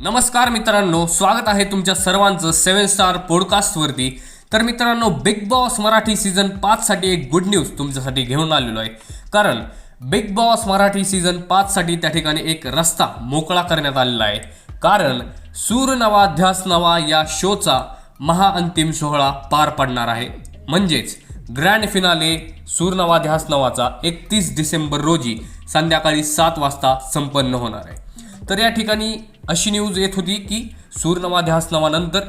नमस्कार मित्रांनो स्वागत आहे तुमच्या सर्वांचं सेवन स्टार पॉडकास्टवरती तर मित्रांनो बिग बॉस मराठी सीझन पाचसाठी एक गुड न्यूज तुमच्यासाठी घेऊन आलेलो आहे. कारण बिग बॉस मराठी सीझन पाचसाठी त्या ठिकाणी एक रस्ता मोकळा करण्यात आलेला आहे. कारण सूर नवा ध्यास नवा या शोचा महाअंतिम सोहळा पार पडणार आहे. म्हणजेच ग्रँड फिनाले सूरनवा ध्यास नवाचा एकतीस डिसेंबर रोजी संध्याकाळी सात वाजता संपन्न होणार आहे. तर या ठिकाणी अशी न्यूज येत होती की सूरनवा ध्यास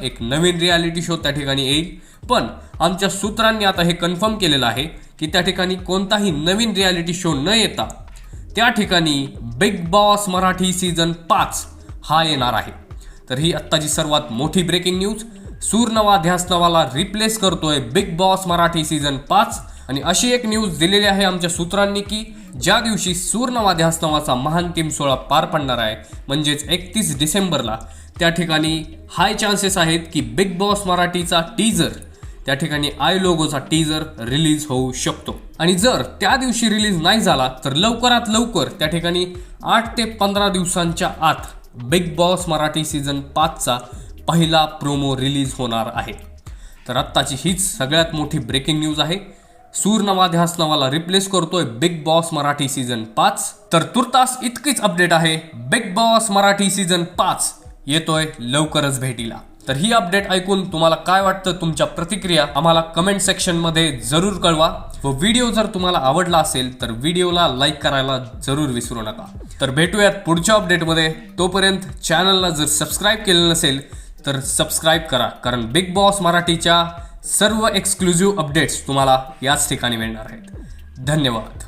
एक नवीन रियालिटी शो त्या ठिकाणी येईल. पण आमच्या सूत्रांनी आता हे कन्फर्म केलेलं आहे की त्या ठिकाणी कोणताही नवीन रियालिटी शो न येता त्या ठिकाणी बिग बॉस मराठी सीझन पाच हा येणार आहे. तर ही आत्ताची सर्वात मोठी ब्रेकिंग न्यूज सूरनवा ध्यास नवाला रिप्लेस करतोय बिग बॉस मराठी सीझन पाच. आणि अशी एक न्यूज दिलेली आहे आमच्या सूत्रांनी की ज्या दिवशी सूरनवा नावाचा नवाचा सोहळा पार पडणार आहे म्हणजेच एकतीस डिसेंबरला त्या ठिकाणी हाय चान्सेस आहेत की बिग बॉस मराठीचा टीजर त्या ठिकाणी आय लोगोचा टीजर रिलीज होऊ शकतो. आणि जर त्या दिवशी रिलीज नाही झाला तर लवकरात लवकर त्या ठिकाणी आठ ते पंधरा दिवसांच्या आत बिग बॉस मराठी सीझन पाचचा पहिला प्रोमो रिलीज होणार आहे. तर आत्ताची हीच सगळ्यात मोठी ब्रेकिंग न्यूज आहे. सूर नवा ध्यास रिप्लेस करतोय बिग बॉस मराठी सीझन पाच. तर तुर्तास इतकीच अपडेट आहे बिग बॉस मराठी सीझन पाच. येतोय लवकरच भेटीला. तर ही अपडेट ऐकून तुम्हाला काय वाटतं तुमच्या प्रतिक्रिया आम्हाला कमेंट सेक्शनमध्ये जरूर कळवा. व व्हिडिओ जर तुम्हाला आवडला असेल तर व्हिडिओला लाईक करायला जरूर विसरू नका. तर भेटूयात पुढच्या अपडेटमध्ये तोपर्यंत चॅनलला जर सबस्क्राईब केलं नसेल तर सबस्क्राईब करा. कारण बिग बॉस मराठीच्या सर्व एक्सक्लुझिव्ह अपडेट्स तुम्हाला याच ठिकाणी मिळणार आहेत. धन्यवाद.